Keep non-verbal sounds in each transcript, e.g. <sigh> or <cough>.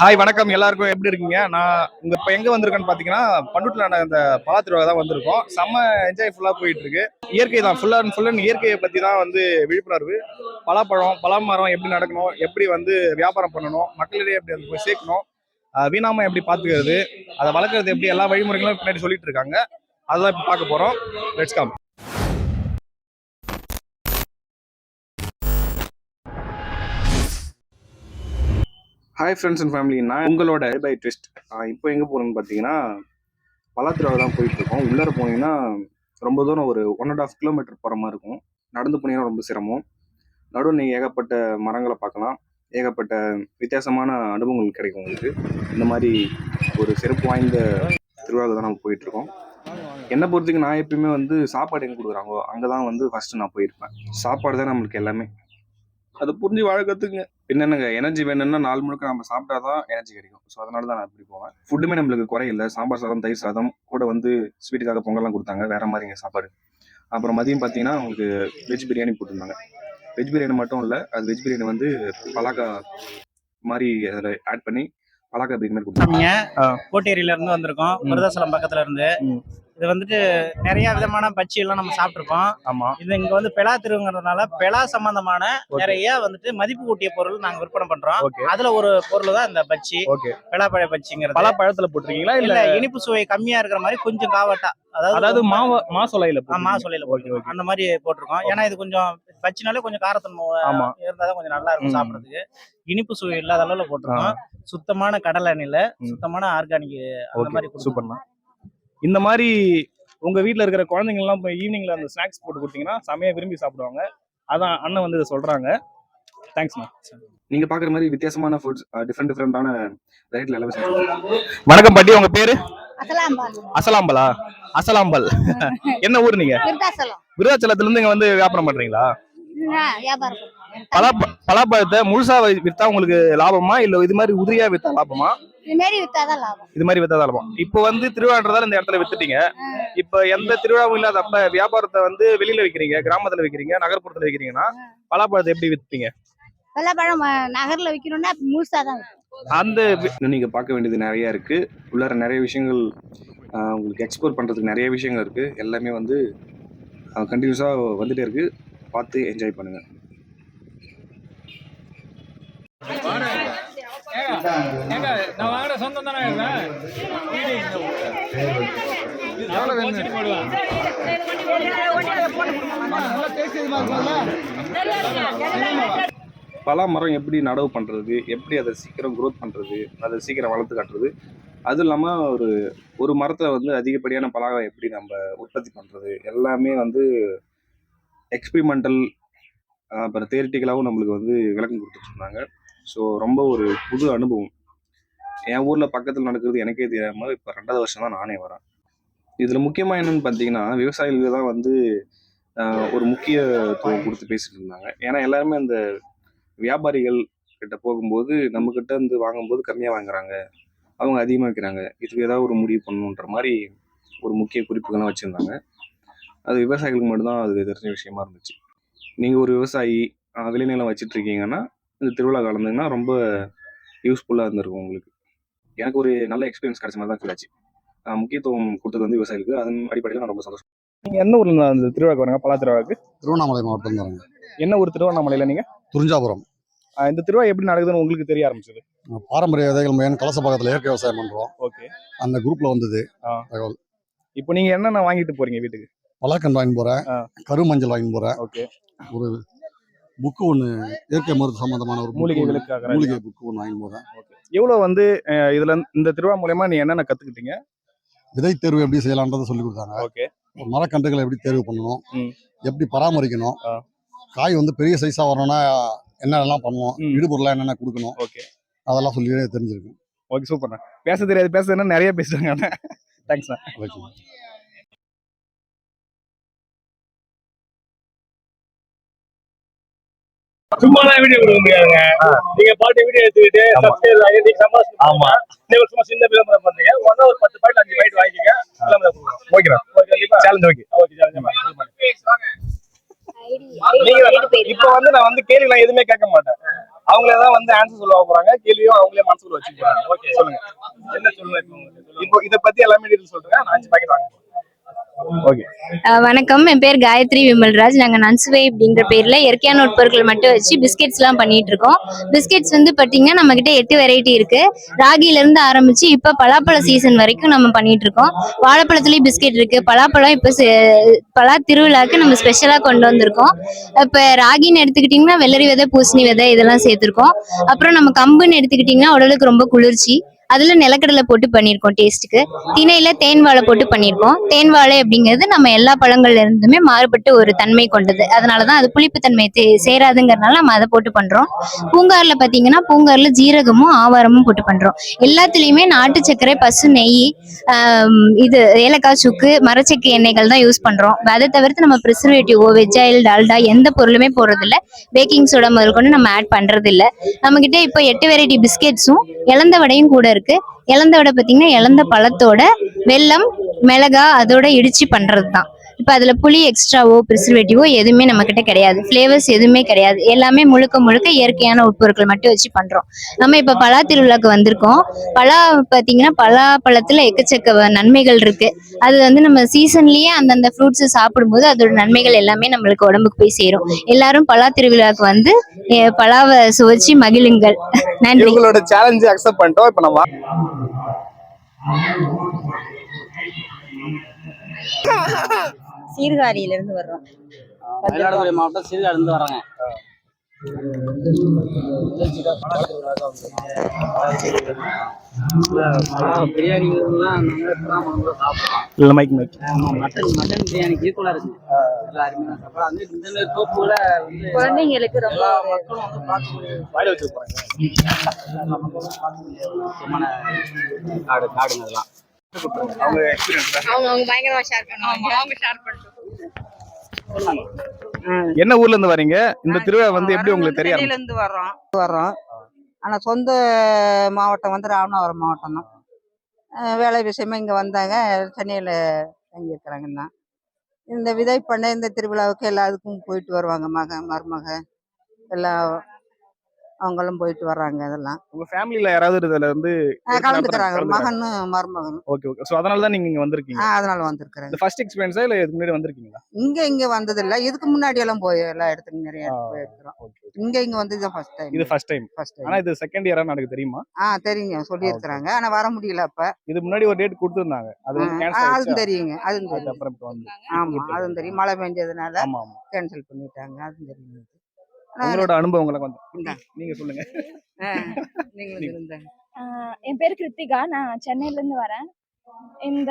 Hi வணக்கம். எல்லாருக்கும் எப்படி இருக்கீங்க? நான் உங்க இப்போ எங்க வந்திருக்கேன்னு பாத்தீங்கன்னா பண்ருட்டில் நான் இந்த பலாத்திருவாக தான் வந்திருக்கோம். செம்ம என்ஜாய் ஃபுல்லா போயிட்டு இருக்கு. இயற்கை தான். ஃபுல் அண்ட் ஃபுல் அண்ட் இயற்கையை பத்தி தான் வந்து விழிப்புணர்வு. பலாப்பழம் பலாமரம் எப்படி நடக்கணும்? எப்படி வந்து வியாபாரம் பண்ணணும்? மக்களிடையே எப்படி அது போய் சேர்க்கணும்? வீணாமல் வீணாம எப்படி பாத்துக்கிறது? அதை வளர்க்கறது எப்படி? எல்லா வழிமுறைகளும் பின்னாடி சொல்லிட்டு இருக்காங்க. அதெல்லாம் இப்போ பார்க்க போறோம். Let's come hi friends and family நான் உங்களோட பை ட்விஸ்ட் இப்போ எங்கே போகிறோன்னு பார்த்தீங்கன்னா பலாத்திராவை தான் போயிட்டுருக்கோம். உள்ளார போனீங்கன்னா ரொம்ப தூரம் ஒரு ஒன் அண்ட் ஆஃப் கிலோமீட்டர் போகிற மாதிரி இருக்கும். நடந்து போனீங்கன்னா ரொம்ப சிரமம். நடுவில் நீங்கள் ஏகப்பட்ட மரங்களை பார்க்கலாம். ஏகப்பட்ட வித்தியாசமான அனுபவங்கள் கிடைக்கும் உங்களுக்கு. இந்த மாதிரி ஒரு சிறப்பு வாய்ந்த திருவிழாவில் தான் நம்ம போயிட்டுருக்கோம். என்னை பொறுத்தவரைக்கும் நான் எப்பயுமே வந்து சாப்பாடு எங்கே கொடுக்குறாங்களோ அங்கே தான் வந்து ஃபஸ்ட்டு நான் போயிருப்பேன். சாப்பாடு தான் நம்மளுக்கு எல்லாமே. அதை புரிஞ்சு வாழ கற்றுக்குங்க என்னென்னங்க எனர்ஜி வேணும்னா நாலு முழுக்க நம்ம சாப்பிட்டா தான் எனர்ஜி கிடைக்கும். ஸோ அதனால தான் நான் இப்படி போவேன். ஃபுட்டுமே நம்மளுக்கு குறையில்லை. சாம்பார் சாதம் தயிர் சாதம் கூட வந்து ஸ்வீட்டுக்காக பொங்கல்லாம் கொடுத்தாங்க. வேற மாதிரிங்க சாப்பாடு. அப்புறம் மதியம் பார்த்தீங்கன்னா உங்களுக்கு வெஜ் பிரியாணி போட்டிருந்தாங்க. வெஜ் பிரியாணி மட்டும் இல்லை அது வெஜ் பிரியாணி வந்து பலாக்கா மாதிரி அதில் ஆட் பண்ணி சாமிங்க. ஆ. கோட்டேரியில இருந்து வந்திருக்கோம். ம். விருதாசலம் பக்கத்துல இருந்து ம். இது வந்துட்டு நிறைய விதமான பச்சி எல்லாம் நம்ம சாப்பிட்டுருக்கோம். ஆமாம் இது இங்க வந்து பெலா திருங்கிறதுனால பெலா சம்பந்தமான. நிறைய வந்துட்டு மதிப்பு கூட்டிய பொருள் நாங்க விற்பனை பண்றோம். அதுல ஒரு பொருள் தான் இந்த பச்சி பெலாப்பழ பச்சிங்கிறது பலாப்பழத்தில் போட்டிருக்கீங்களா இல்ல? இல்லை இனிப்பு சுவை கம்மியா இருக்கிற மாதிரி கொஞ்சம் காவட்டா. அதாவது அதாவது மாவ மாசொலையில் மா சொல்லையில போட்டிருக்கோம். அந்த மாதிரி போட்டிருக்கோம். ஏன்னா இது கொஞ்சம் பச்சினாலே கொஞ்சம் காரத்தன்மை ஆமா. இருந்தா தான் கொஞ்சம் நல்லா இருக்கும். சாப்பிடுறதுக்கு. இனிப்பு சுவை இல்லாத அளவுல போட்டிருக்கோம். சுத்தமான கடலை எண்ணெயில. சுத்தமான ஆர்கானிக் அந்த மாதிரி. சூப்பர்ண்ணா. இந்த மாதிரி உங்க வீட்ல இருக்கிற குழந்தைங்க எல்லாம் இப்போ ஈவினிங்ல அந்த ஸ்நாக்ஸ் போட்டு கொடுத்தீங்கன்னா செமையா விரும்பி சாப்பிடுவாங்க. அதான் அண்ணன் வந்து இதை சொல்றாங்க. தேங்க்ஸ்ண்ணா நீங்க பாக்குற மாதிரி வித்தியாசமான ஃபுட்ஸ் டிஃப்ரெண்ட் டிஃப்ரெண்டான வெரைட்டில எல்லாமே வணக்கம் பாட்டி உங்க பேரு? அசலாம்பால்? அசலாம்பலா. <laughs> என்ன ஊர் நீங்க? விருதாச்சலத்துல இருந்து இங்க வந்து வியாபாரம் பண்றீங்களா? வியாபாரம் பண்ணுறோம். பலா பலாப்பழத்தை முழுசா வித்தா உங்களுக்கு லாபமா? இல்ல இது மாதிரி உதிரியா வித்தா லாபமா? இது மாரி வித்தாதான் லாபம். இது மாதிரி வித்தா லாபம். இப்போ வந்து திருவிழான்றதால இந்த இடத்துல வித்துட்டீங்க. இப்ப எந்த திருவிழாவும் இல்லாதப்ப வியாபாரத்தை வந்து வெளியில விக்கிறீங்க கிராமத்துல விக்கிறீங்க நகர்ப்புறத்துல விக்கிறீங்கன்னா பலாப்பழத்தை எப்படி விற்பீங்க வெள்ளைப்பழம் ஆ, நகர்ல விற்கணும்னா முழுசா தான் அந்த நீங்க பார்க்க வேண்டியது நிறைய இருக்கு. உள்ளார நிறைய விஷயங்கள் உங்களுக்கு எக்ஸ்ப்ளோர் பண்றதுக்கு நிறைய விஷயங்கள் இருக்கு. எல்லாமே வந்து கண்டினியூஸா வந்துட்டே இருக்கு. பார்த்து என்ஜாய் பண்ணுங்க. நான் சொந்தம் தானே பலா மரம் எப்படி நடவு பண்ணுறது எப்படி அதை சீக்கிரம் க்ரோத் பண்ணுறது அதை சீக்கிரம் வளர்த்து காட்டுறது அதுவும் இல்லாமல் ஒரு ஒரு மரத்தில் வந்து அதிகப்படியான பலாவை எப்படி நம்ம உற்பத்தி பண்ணுறது எல்லாமே வந்து எக்ஸ்பிரிமெண்டல் அப்புறம் தேரிட்டிக்கலாகவும் நம்மளுக்கு வந்து விளக்கம் கொடுத்துட்டு இருந்தாங்க. ஸோ ரொம்ப ஒரு புது அனுபவம். என் ஊரில் பக்கத்தில் நடக்கிறது எனக்கே தெரியாமல் இப்போ ரெண்டாவது வருஷம் தான் நானே வரேன். இதில் முக்கியமாக என்னன்னு பார்த்தீங்கன்னா விவசாயிகளுக்கு தான் வந்து ஒரு முக்கியத்துவம் கொடுத்து பேசிட்டு இருந்தாங்க. ஏன்னா எல்லாருமே அந்த வியாபாரிகள் கிட்ட போகும்போது நம்மக்கிட்ட வந்து இருந்து வாங்கும்போது கம்மியாக வாங்குறாங்க. அவங்க அதிகமாக வைக்கிறாங்க. இதுக்கு ஏதாவது ஒரு முடிவு பண்ணணுன்ற மாதிரி ஒரு முக்கிய குறிப்புகள்லாம் வச்சுருந்தாங்க. அது விவசாயிகளுக்கு மட்டும்தான் அது தெரிஞ்ச விஷயமா இருந்துச்சு. நீங்கள் ஒரு விவசாயி விளைநிலம் வச்சிட்டு இருக்கீங்கன்னா இந்த திருவிழா கலந்தீங்கன்னா ரொம்ப யூஸ்ஃபுல்லாக இருந்திருக்கும் உங்களுக்கு. எனக்கு ஒரு நல்ல எக்ஸ்பீரியன்ஸ் கிடைச்ச மாதிரி தான் ஃபீல் ஆச்சு. முக்கியத்துவம் கொடுத்தது வந்து விவசாயிகளுக்கு. அதன் அடிப்படையில் நான் ரொம்ப சந்தோஷம். நீங்கள் என்ன ஊரில் அந்த திருவிழாக்கு வரீங்க? பலா திருவிழாக்கு திருவண்ணாமலை மாவட்டம் தாங்க என்ன ஊர் திருவண்ணாமலையில் நீங்கள் துறிஞ்சாபுரம் இந்த திருவிழா எப்படி நடக்குதுன்னு உங்களுக்கு தெரிய ஆரம்பிச்சது? பாரம்பரிய விதைகள் மையம் கலச பக்கத்தில் இயற்கை விவசாயம் பண்ணுறோம் ஓகே. அந்த குரூப்பில் வந்தது. இப்போ நீங்க என்னென்ன வாங்கிட்டு போறீங்க வீட்டுக்கு? பலாக்கன் வாங்கி போகிறேன். கருமஞ்சள் வாங்கி போகிறேன் ஓகே. ஒரு புக்கு ஒன்று இயற்கை மருந்து சம்மந்தமான ஒரு மூலிகைகளுக்காக மூலிகை புக்கு ஒன்று வாங்கி போகிறேன் எவ்வளவு வந்து இதுல இந்த திருவிழா மூலயமா நீ என்னென்ன கத்துக்கிட்டீங்க? விதை தேர்வு எப்படி செய்யலான்றதை சொல்லி கொடுத்தாங்க. ஓகே. ஒரு மரக்கன்றுகளை எப்படி தேர்வு பண்ணணும். எப்படி பராமரிக்கணும். காய் வந்து பெரிய சைஸாக வரணும்னா என்னென்னலாம் பண்ணணும். இடுபொருளாக என்னென்ன கொடுக்கணும் ஓகே. அதெல்லாம் சொல்லி தெரிஞ்சிருக்கு ஓகே சூப்பர்ண்ணா. பேச தெரியாது பேச என்ன நிறைய பேசுறாங்க தேங்க்ஸ்ண்ணா <laughs> ஓகே சும்மா வீடியோ கொடுக்க முடியாதுங்க. நீங்க பாட்டு வீடியோ எடுத்துக்கிட்டு சப்ஸ்கிரைப் ஆகி நீங்க சம்பாதிச்சு ஆமா. நீங்க சும்மா சின்ன விளம்பரம் பண்றீங்க ஒன்னா ஒரு பத்து பாயிண்ட் அஞ்சு பாயிண்ட் வாங்கிக்கங்க. விளம்பரம் கொடுங்க ஓகேண்ணா okay challenge okay okay challenge இப்ப வந்து நான் வந்து கேள்வி எல்லாம் எதுவுமே கேட்க மாட்டேன். அவங்களே தான் வந்து ஆன்சர் சொல்ல போறாங்க. கேள்வியும் அவங்களே மனசுக்குள்ள வச்சுக்க போறாங்க ஓகே சொல்லுங்க. என்ன சொல்லுங்க இப்போ இத பத்தி எல்லாமே டீடைல் சொல்றேன். நான் அஞ்சு பாக்கெட் வாங்க வணக்கம். என் பேர் காயத்ரி விமல்ராஜ். நாங்க நன்சுவை அப்படிங்கிற பேர்ல இயற்கையான உட்பொருட்கள் மட்டும் வச்சு பிஸ்கெட்ஸ் எல்லாம் பண்ணிட்டு இருக்கோம் பிஸ்கெட்ஸ் வந்து பாத்தீங்கன்னா நம்ம கிட்ட எட்டு வெரைட்டி இருக்கு. ராகில இருந்து ஆரம்பிச்சு இப்ப பலாப்பழ சீசன் வரைக்கும் நம்ம பண்ணிட்டு இருக்கோம் வாழைப்பழத்துலயும் பிஸ்கெட் இருக்கு. பலாப்பழம் இப்ப பலா திருவிழாக்கு நம்ம ஸ்பெஷலா கொண்டு வந்திருக்கோம். இப்ப ராகின்னு எடுத்துக்கிட்டீங்கன்னா வெள்ளரி விதை பூசணி விதை இதெல்லாம் சேர்த்திருக்கோம். அப்புறம் நம்ம கம்புன்னு எடுத்துக்கிட்டீங்கன்னா உடலுக்கு ரொம்ப குளிர்ச்சி. அதுல நிலக்கடலை போட்டு பண்ணியிருக்கோம் டேஸ்ட்டுக்கு. திணையில தேன் வாழை போட்டு பண்ணியிருக்கோம். தேன் வாழை அப்படிங்கிறது நம்ம எல்லா பழங்கள்ல இருந்துமே மாறுபட்டு ஒரு தன்மை கொண்டது. அதனாலதான் அது புளிப்புத்தன்மை சேராதுங்கிறதுனால நம்ம அதை போட்டு பண்றோம். பூங்காரில் பாத்தீங்கன்னா பூங்காரில் ஜீரகமும் ஆவாரமும் போட்டு பண்றோம். எல்லாத்துலயுமே நாட்டு சர்க்கரை பசு நெய் இது ஏலக்காய் சுக்கு மரச்சக்கு எண்ணெய்கள் தான் யூஸ் பண்றோம். அதை தவிர்த்து நம்ம ப்ரிசர்வேட்டிவோ வெஜ்ஜாயில் டால்டா எந்த பொருளுமே போடுறதில்ல பேக்கிங் சோடா முதல் கொண்டு நம்ம ஆட் பண்றது இல்ல நம்ம கிட்ட இப்போ எட்டு வெரைட்டி பிஸ்கெட்ஸும் இளந்த வடையும் கூட இருக்கு. இளந்த வடை பார்த்தீங்கன்னா இளந்த பழத்தோட வெல்லம் மிளகா அதோட இடிச்சு பண்றதுதான். இப்போ அதுல புளி எக்ஸ்ட்ராவோ ப்ரிசர்வேட்டிவோ எதுவுமே நம்ம கிட்ட கிடையாது. ஃப்ளேவர்ஸ் எதுவுமே கிடையாது. எல்லாமே முழுக்க முழுக்க இயற்கையான உட்பொருட்கள் மட்டும் வச்சு பண்றோம். நம்ம இப்போ பலா திருவிழாக்கு வந்திருக்கோம். பலா பார்த்தீங்கன்னா பலா பழத்துல எக்கச்சக்க நன்மைகள் இருக்கு. அது வந்து நம்ம சீசன்லயே அந்தந்த ஃப்ரூட்ஸ் சாப்பிடும்போது அதோட நன்மைகள் எல்லாமே நம்மளுக்கு உடம்புக்கு போய் சேரும். எல்லாரும் பலா திருவிழாக்கு வந்து பலாவை சுவைச்சு மகிழுங்கள். நன்றி. இவங்களோட சேலஞ்சு அக்செப்ட் பண்ணிட்டோம். இப்போ நம்ம <laughs> சீர்காழியில இருந்து வர்றோம். மயிலாடுதுறை மாவட்டம் பிரியாணி நாங்க இப்பதான் முதல்ல சாப்பிடுறோம் இல்ல மைக் மைக் ஆமா, மட்டன் மட்டன் பிரியாணிக்கு ஈக்குவலா இருக்கு எல்லாருமே சாப்பிடுறோம் வந்து இந்த மாதிரி தோப்புல வந்து குழந்தைங்களுக்கு ரொம்ப மக்களும் வந்து பார்க்கக்கூடிய வாயில வச்சு காடு காடுங்க அவங்க எக்ஸ்பீரியன்ஸ் அவங்க பயங்கரமா ஷேர் பண்ணுவாங்க. அவங்க ஷேர் பண்ணிட்டு என்ன ஊர்ல இருந்து வரீங்க? இந்த திருவிழா வந்து எப்படி உங்களுக்கு தெரிய சென்னையில இருந்து வர்றோம். வர்றோம். ஆனா சொந்த மாவட்டம் வந்து ராமநாதபுரம் மாவட்டம் தான். வேலை விஷயமா இங்க வந்தாங்க. சென்னையில தங்கி இருக்கிறாங்கன்னா இந்த விதை பண்ண இந்த திருவிழாவுக்கு எல்லாத்துக்கும் போயிட்டு வருவாங்க மக மருமக. எல்லாம் அவங்களும் போயிட்டு வர்றாங்க அதெல்லாம் உங்க ஃபேமிலில யாராவது இதுல வந்து கலந்துக்கிறாங்க. மகனும் மருமகனும். ஓகே ஓகே சோ அதனால தான் நீங்க இங்க வந்திருக்கீங்க? அதனால வந்திருக்கிறாங்க இந்த ஃபர்ஸ்ட் எக்ஸ்பீரியன்ஸா இல்ல இதுக்கு முன்னாடி வந்திருக்கீங்களா? இங்க இங்க வந்தது இல்ல இதுக்கு முன்னாடி எல்லாம் போய் எல்லா இடத்துக்கும் நிறைய. போயிருக்கிறோம் இங்க இங்க வந்து இதுதான் ஃபர்ஸ்ட் டைம் இது ஃபர்ஸ்ட் டைம் ஃபர்ஸ்ட் டைம் ஆனா இது செகண்ட் இயரா எனக்கு தெரியுமா? ஆ தெரியுங்க சொல்லியிருக்கிறாங்க. ஆனா வர முடியல அப்ப. இது முன்னாடி ஒரு டேட் கொடுத்திருந்தாங்க. அது கேன்சல் ஆயிடுச்சு? தெரியுங்க. அதுவும் தெரியும் வந்து ஆமா அதுவும் தெரியும். மழை பெஞ்சதுனால கேன்சல் பண்ணிட்டாங்க. அதுவும் தெரியும் உங்களோட அனுபவங்களை கொஞ்சம் இந்தா. நீங்க சொல்லுங்க. என் பேர் கிருத்திகா. நான் சென்னையிலேருந்து வரேன். இந்த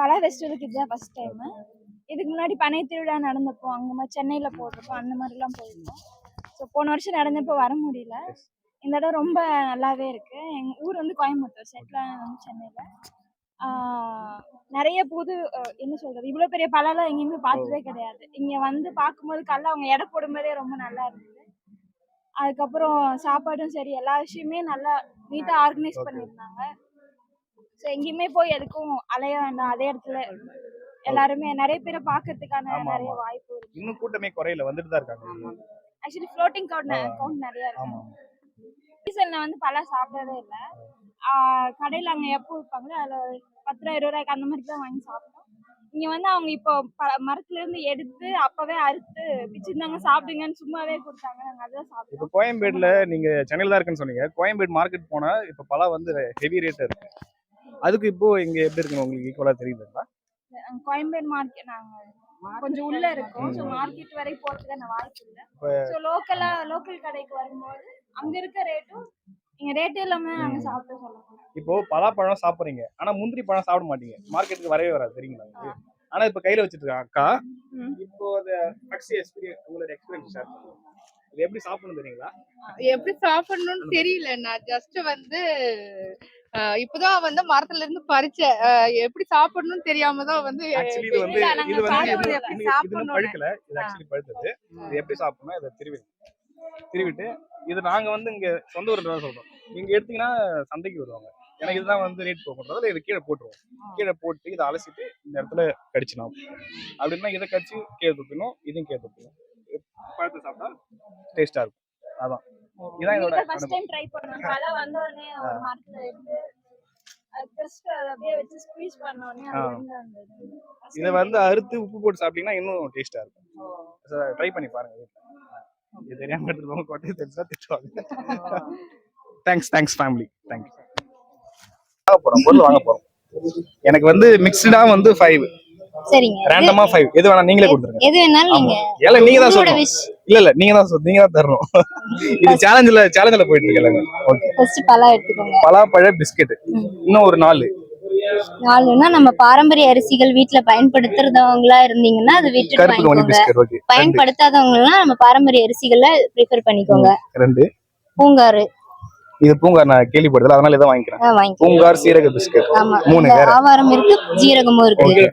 பலா ஃபெஸ்டிவலுக்கு இதுதான் ஃபர்ஸ்ட் டைமு இதுக்கு முன்னாடி பனை திருவிழா நடந்தப்போ அங்கே மாதிரி சென்னையில் போட்டிருப்போம் அந்த மாதிரிலாம் போயிருக்கோம். ஸோ போன வருஷம் நடந்தப்போ வர முடியல. இந்த இடம் ரொம்ப நல்லாவே இருக்கு. எங்கள் ஊர் வந்து கோயம்புத்தூர். செட்டில் சென்னையில். நிறைய புது என்ன சொல்றது இவ்வளோ பெரிய பழம்லாம் எங்கேயுமே பார்த்ததே கிடையாது. இங்கே வந்து பார்க்கும்போது கல்ல அவங்க எடை போடும்போதே ரொம்ப நல்லா இருந்தது. அதுக்கப்புறம் சாப்பாடும் சரி எல்லா விஷயமே நல்லா நீட்டாக ஆர்கனைஸ். பண்ணியிருந்தாங்க. ஸோ எங்கேயுமே போய் எதுக்கும் அலைய வேண்டாம் அதே இடத்துல எல்லாருமே நிறைய பேரை பார்க்கறதுக்கான ஆமா, நிறைய. வாய்ப்பு இன்னும் கூட்டமே குறையல வந்துட்டு தான் இருக்காங்க. Actually floating count. கவுண்ட் நிறைய இருக்கு. சீசன்ல வந்து பழம் சாப்பிடவே இல்லை. கடையில் அங்கே எப்போ விற்பாங்களோ அதில் பத்து ரூபா இருபது ரூபாய்க்கு அந்த மாதிரி தான் வாங்கி சாப்பிட்டோம். இங்கே வந்து அவங்க இப்போ ப மரத்துல இருந்து எடுத்து அப்பவே அறுத்து பிச்சிருந்தாங்க சாப்பிடுங்கன்னு சும்மாவே கொடுத்தாங்க. நாங்கள் அதான் சாப்பிட்டோம். இப்போ கோயம்பேடுல நீங்க சென்னையில தான் இருக்குன்னு சொன்னீங்க. கோயம்பேடு மார்க்கெட் போனா இப்போ பழம் வந்து ஹெவி ரேட் இருக்கு. அதுக்கு இப்போ இங்க எப்படி இருக்குன்னு உங்களுக்கு ஈக்குவலா தெரியுதுங்களா? அங்க கோயம்பேடு மார்க்கெட் நாங்க கொஞ்சம் உள்ள இருக்கோம். ஸோ மார்க்கெட் வரை போறதுக்கான வாய்ப்பு இல்லை. இப்ப- ஸோ லோக்கலா லோக்கல் கடைக்கு வரும்போது அங்க இருக்க ரேட்டும் இங்க ரேட் இல்லாம நாங்க சாப்பிட்டு சொல்லலாம் இப்போ பலாப்பழம் சாப்பிடுறீங்க. ஆனா முந்திரி பழம் சாப்பிட மாட்டீங்க. மார்க்கெட்டுக்கு வரவே வராது. உங்களுக்கு? ஆனா இப்ப கையில வச்சிட்டு இருக்காங்க அக்கா. ம். இப்போ அந்த ஃபர்ஸ்ட் எக்ஸ்பீரியன்ஸ் உங்களோட எக்ஸ்பீரியன்ஸ் ஷேர் பண்ணுங்க. இது எப்படி சாப்பிடணும் தெரியுங்களா? எப்படி சாப்பிடணும்னு தெரியல. நான் ஜஸ்ட் வந்து அஹ், இப்பதான் வந்து மரத்துல இருந்து பறிச்சேன் அஹ், எப்படி சாப்பிடணும்னு தெரியாம தான் வந்து ஆக்சுவலி இது வந்து இல்ல, நாங்க இது வந்து. இன்னும் எப்படி? இன்னும் இது இன்னும் சாப்பிடணும்னு. பழுக்கல இது ஆக்சுவலி பழுத்தது இது எப்படி சாப்பிடணும் இதை திருவி திருவிட்டு இது நாங்க வந்து இங்க சொந்த ஊர்ல தான் சொல்றோம். நீங்க எடுத்தீங்கன்னா சந்தைக்கு வருவாங்க. ஏன்னா இதுதான் வந்து ரேட் போகன்றதால இதை கீழே போட்டுருவோம். கீழே போட்டு இதை அலசிட்டு இந்த இடத்துல கடிச்சிடலாம். அப்படின்னா இதை கடிச்சு கீழே துப்பிடணும் இதையும் கீழே துப்பிடணும் பழத்தை சாப்பிட்டா? டேஸ்டா இருக்கும். அதான். இதான் இதோட இதை வந்து அறுத்து உப்பு போட்டு சாப்பிட்டீங்கன்னா இன்னும் டேஸ்டா இருக்கும். ட்ரை பண்ணி பாருங்க வீட்ல. இது தெரியாம எடுத்துருவாங்க கொட்டையை தெரிஞ்சா திட்டுவாங்க. தேங்க்ஸ் தேங்க்ஸ் ஃபேமிலி தேங்க்யூ வாங்க போறோம் பொருள் வாங்க போறோம். எனக்கு வந்து மிக்ஸ்டா வந்து ஃபைவ் சரிங்க. ரேண்டமா ஃபைவ் எது வேணா நீங்களே கொடுத்துருங்க. எது வேணாலும் நீங்க ஏல நீங்க தான் சொல்லணும். இல்ல இல்ல நீங்க தான் நீங்க தான் தரணும். இது சேலஞ்சில் சேலஞ்சில் போயிட்டு இருக்கு ஓகே ஃபர்ஸ்ட் பழம் எடுத்துக்கோங்க. பலாப்பழ பிஸ்கெட் இன்னும் ஒரு நாலு. நாலுன்னா நம்ம பாரம்பரிய அரிசிகள் வீட்ல பயன்படுத்துறதவங்களா இருந்தீங்கன்னா அது கவனி வாங்கிக்கோங்க. பயன்படுத்தாதவங்கன்னா நம்ம பாரம்பரிய அரிசிகளை ப்ரிஃபர் பண்ணிக்கோங்க. ரெண்டு. பூங்காறு. இது பூங்கார் நான் கேள்விப்பட்டதில்ல அதனால இதை வாங்கிக்கிறேன். பூங்கார் சீரக பிஸ்கெட் ஆமா. மூணு ஆவாரம் இருக்கு ஜீரகமும் இருக்கு.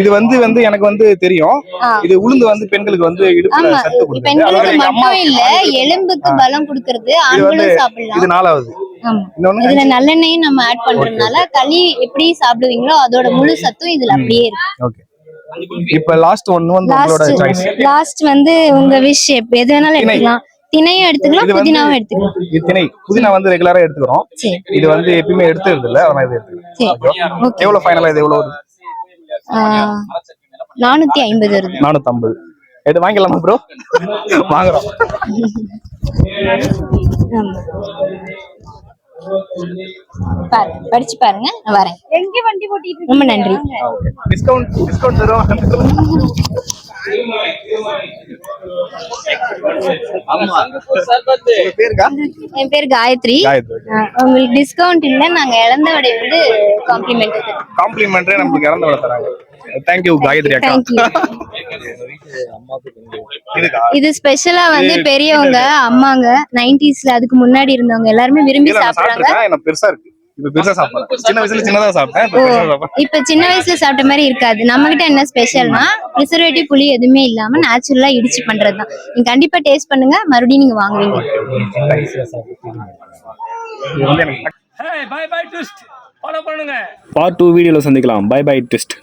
இது வந்து வந்து எனக்கு வந்து தெரியும். இது உளுந்து வந்து பெண்களுக்கு வந்து இடுப்புல சத்து கொடுக்குது. பெண்களுக்கு மட்டும் இல்ல எலும்புக்கு பலம் கொடுக்கறது ஆண்களும் சாப்பிடலாம். இது நாலாவது. இதுல நல்லெண்ணெயும் நம்ம ஆட் பண்றதுனால களி எப்படி சாப்பிடுவீங்களோ அதோட முழு சத்தும் இதுல அப்படியே இருக்கு. இப்ப லாஸ்ட் ஒன் வந்து உங்களோட லாஸ்ட் சாய்ஸ் லாஸ்ட் வந்து உங்க விஷ் எது வேணாலும். எடுத்துக்கலாம். திணையும் எடுத்துக்கலாம் இது புதினாவும் எடுத்துக்கலாம். இது திணை. புதினா வந்து ரெகுலரா எடுத்துக்கிறோம். இது வந்து எப்பயுமே எடுத்துறது இல்ல அதனால இது ஓகே எவ்வளவு ஃபைனலா இது எவ்வளவு நானூத்தி ஐம்பது வருது. நானூத்தி ஐம்பது எடுத்து வாங்கிக்கலாமா ப்ரோ <laughs> வாங்குறோம் படிச்சு பாருங்க நான் வரேன். எங்க வண்டி போட்டிட்டு ரொம்ப நன்றி. டிஸ்கவுண்ட் டிஸ்கவுண்ட் பேருக்கா என் பேர் காயத்ரி. உங்களுக்கு டிஸ்கவுண்ட் இல்ல நாங்க இழந்த வடை வந்து காம்ப்ளிமெண்ட் காம்ப்ளிமெண்ட்ரே நமக்கு இறந்த விட தராங்க. தேங்க்யூ காயத்ரி அக்கா இது ஸ்பெஷலா வந்து பெரியவங்க அம்மாங்க நைன்டிஸ்ல அதுக்கு முன்னாடி இருந்தவங்க எல்லாருமே விரும்பி சாப்பிடுறாங்க. பெருசா இருக்கு. இப்ப பெருசா சாப்பிடுறேன் சின்ன வயசுல சின்னதா சாப்பிட்டேன் இப்ப பெருசா சாப்பிடுறேன் இப்ப சின்ன வயசுல சாப்பிட்ட மாதிரி இருக்காது. நம்ம கிட்ட என்ன ஸ்பெஷல்னா ப்ரிசர்வேட்டிவ் புளி எதுவுமே இல்லாம நேச்சுரலா இடிச்சு பண்றதுதான். நீங்க கண்டிப்பா டேஸ்ட் பண்ணுங்க. மறுபடியும் நீங்க வாங்குவீங்க. இது வந்து எனக்கு பார்ட் டூ வீடியோல சந்திக்கலாம். By by twist